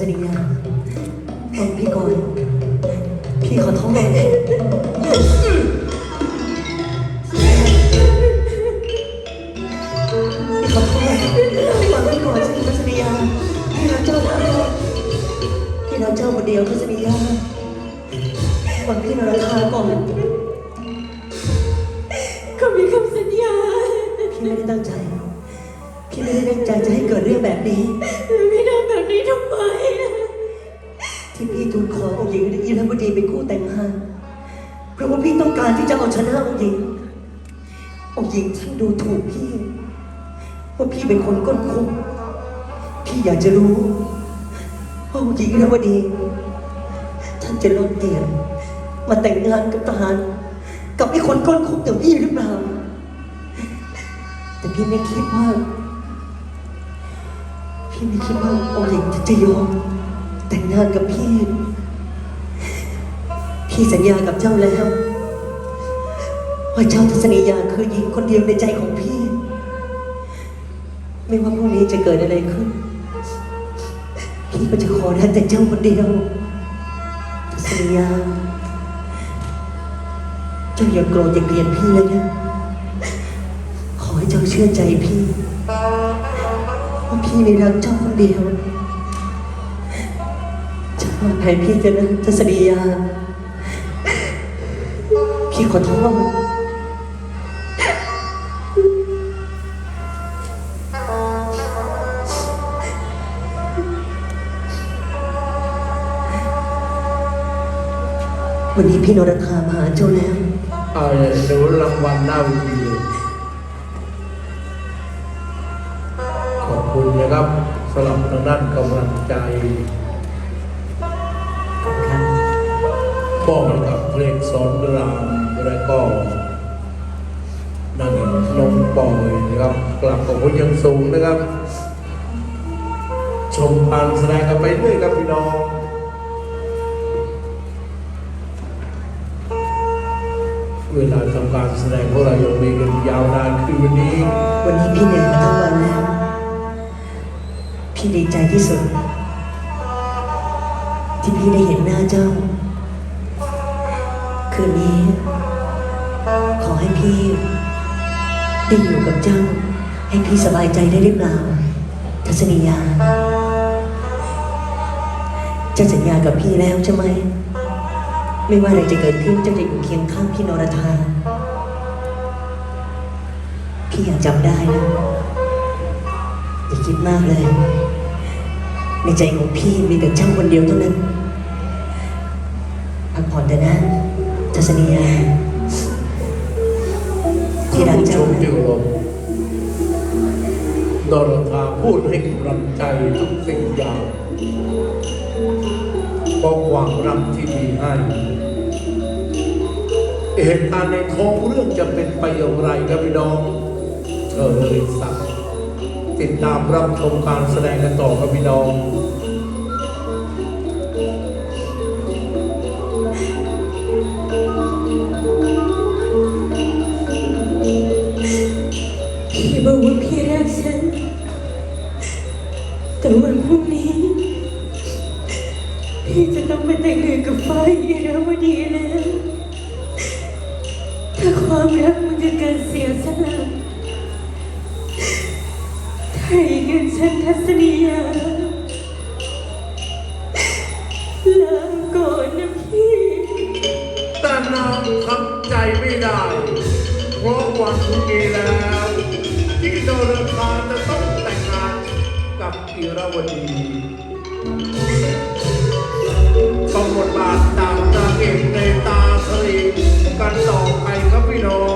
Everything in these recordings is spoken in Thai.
สนิยาฟังพี่ก่อน พี่ขอโทษพี่ขอโทษฟังพี่ก่อนสิทัศนียาพี่รักเจ้านะพี่รักเจ้าคนเดียวทัศนียาฟังพี่นราคาก่อนเขามีคำสัญญา พี่ไม่ได้ตั้งใจ พี่ไม่ได้ตั้งใจจะให้เกิดเรื่องแบบนี้พี่ทำแบบ นี้ทำไมที่พี่ทูลขอองค์หญิงอิรวดีเป็นคู่แต่งงานเพราะว่าพี่ต้องการที่จะเอาชนะองค์หญิง องค์หญิงท่านดูถูกพี่ว่าพี่เป็นคนก้นคุกพี่อยากจะรู้ว่าองค์หญิงอิรวดี ท่านจะลดเกียรติมาแต่งงานกับทหาร กับไอ้คนก้นคุกอย่างพี่หรือเปล่าแต่พี่ไม่คิดว่า พี่ไม่คิดว่าองค์หญิงจะยอมแต่งงานกับพี่ พี่สัญญากับเจ้าแล้ว ว่าเจ้าทัศนียาคือหญิงคนเดียวในใจของพี่ ไม่ว่าพรุ่งนี้จะเกิดอะไรขึ้น พี่ก็จะขอได้แต่เจ้าคนเดียวทัศนียา เจ้าอย่าโกรธอย่าเกลียดพี่เลยนะ ขอให้เจ้าเชื่อใจพี่ ว่าพี่ไม่รักเจ้าคนเดียวจะปลอดภัยพี่จะนะทัศนียา พี่ขอโทษวันนี้พี่นรธามาหาเจ้าแล้ว เอาเดี๋ยวรางวัลหน้าเวที นะครับสำหรับทางด้านกำลังใจบอกกับเพลงสอนรามและก็นั่นน้องปอยนะครับกลับขอบคุณอยังสูงนะครับ ชมการแสดงกันไปเรื่อยครับพี่น้องเวลาทำการแสดงพวกเรายังมีกันยาวนานคือวันนี้ วันนี้พี่เหนื่อยมาทั้งวันแล้ว พี่ดีใจที่สุด ที่พี่ได้เห็นหน้าเจ้า คืนนี้ ขอให้พี่ ได้อยู่กับเจ้า ให้พี่สบายใจได้หรือเปล่า ทัศนียาเจะสัญญากับพี่แล้วใช่ไหม ไม่ว่าอะไรจะเกิดขึ้นเจ้าจะอยู่เคียงข้างพี่นรธาพี่ยากจำได้นะ อย่าคิดมากเลย ในใจของพี่มีแต่เจ้าคนเดียวเท่านั้นพักผ่อนเถอะนะทัศนียาพี่รักเจ้ามที่เคารพดอรธาพูดให้กำลังใจทุกสิ่งอย่างเพราะความรักที่มีให้ เหตุการณ์ในท้องเรื่องจะเป็นไปอย่างไรครับพี่น้องเชิญเลยสักดิ์ ติดตามรับชมการแสดงกันต่อครับพี่น้องพี่บอกว่าพี่รักฉัน แต่วันพรุ่งนี้ พี่จะต้องไปแต่งงานกับฟ้าอีราวดีแล้ว ถ้าความรักมันจะเกินเสียสละ ถ้าอย่างนั้นฉันทัศนียาลาก่อนนะพี่ แต่นางทำใจไม่ได้ เพราะวันนี้แล้วที่โดนทานจะต้องแต่งงานกับอิราวดีต้องบทบาทตามนางเอกในตาสลีกันต่อไปครับพี่น้อง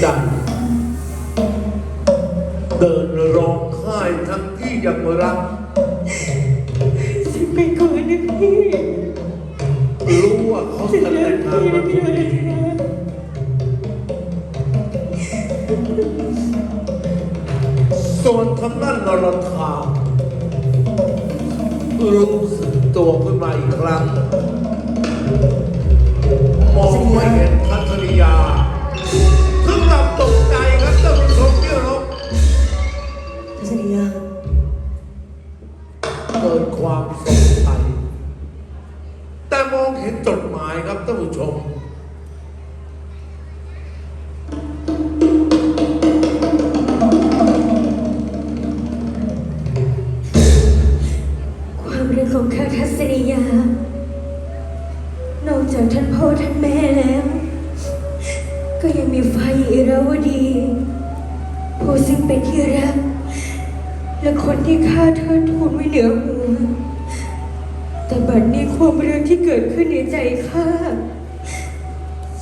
ดสินใจเดินร้องไห้ทั้งที่ยังรักฉันไปก่อนนะพี่รู้ว่าเขาฉันจะรัแต่กงงานพี่มานะทุพี่กโดยทีเธอส่วนทางด้านนรธารู้สึกตัวขึ้นมาอีกครั้ง ราวดี ผู้ซึ่งเป็นที่รัก และคนที่ข้าเทิดทูนไว้เหนือหัวแต่บัดนี้ความเรักที่เกิดขึ้นในใจข้า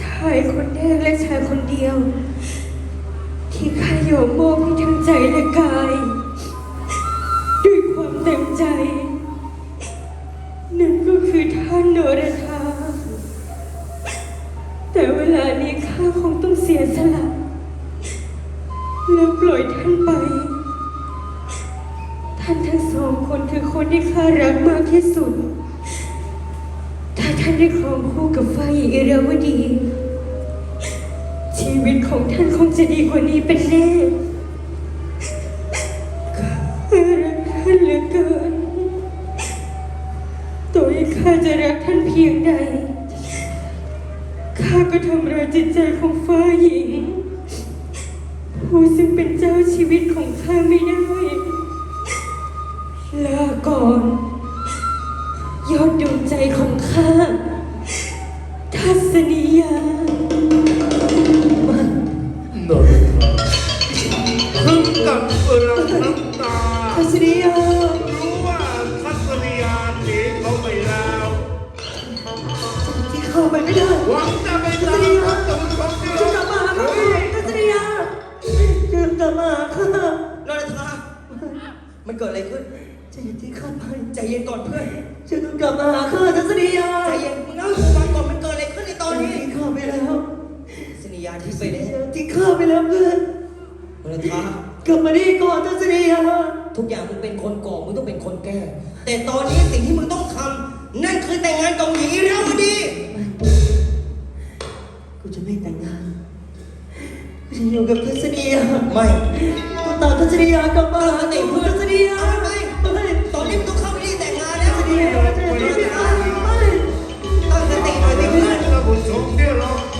ชายคนแรกและชายคนเดียว ที่ข้ายอมมอบให้ทั้งใจและกาย ด้วยความเต็มใจ นั่นก็คือท่านโนรธา เสียสละและปล่อยท่านไป ท่านทั้งสองคนคือคนที่ข้ารักมากที่สุด ถ้าท่านได้ครองคู่กับไฟอิราวดี ชีวิตของท่านคงจะดีกว่านี้เป็นแน่ข้ารักท่านเหลือเกิน ตัวข้าจะรักท่านเพียงใด ก็ทำร้ายจิตใจของฟ้าหญิง ผู้ซึ่งเป็นเจ้าชีวิตของข้าไม่ได้ลาก่อน ยอดดวงใจของข้า ทัศนียานรธาถึงกับเอือมน้ำตา ทัศนียา เข้าไปไม่ได้หวังจะไปตามครับท่านผู้ชมที่จะกลับมาหาข้าเฮ้ยทัศนียาจะกลับมาหาข้านรธามันเกิดอะไรขึ้นจะอย่าทิ้งข้าไปใจเย็นก่อนเพื่อนจะต้องกลับมาหาข้าทัศนียาใจเย็นมึงเล่าให้กูฟังก่อนมันเกิดอะไรขึ้นในตอนนี้ทิ้งข้าไปแล้วสนิยาที่ไปแล้วทิ้งข้าไปแล้วเพื่อนรธากลับมานี่ก่อนทัศนียาทุกอย่างมึงเป็นคนก่อมึงต้องเป็นคนแก้แต่ตอนนี้สิ่งที่มึงต้องทำนั่นคือแต่งงานกับหญิงอิราวดีกูจะ ไม่แต่งงานฉันอยู่กับทัศนียาไม่ต้องตามทัศนียากลับมาปกติเพื่อนทัศนียาไม่ไม่ตอนนี้ต้องเข้าไปที่แต่งงานแล้วทัศนียาไม่ไม่ตั้งสติหน่อยสิเพื่อนท่านผู้ชมที่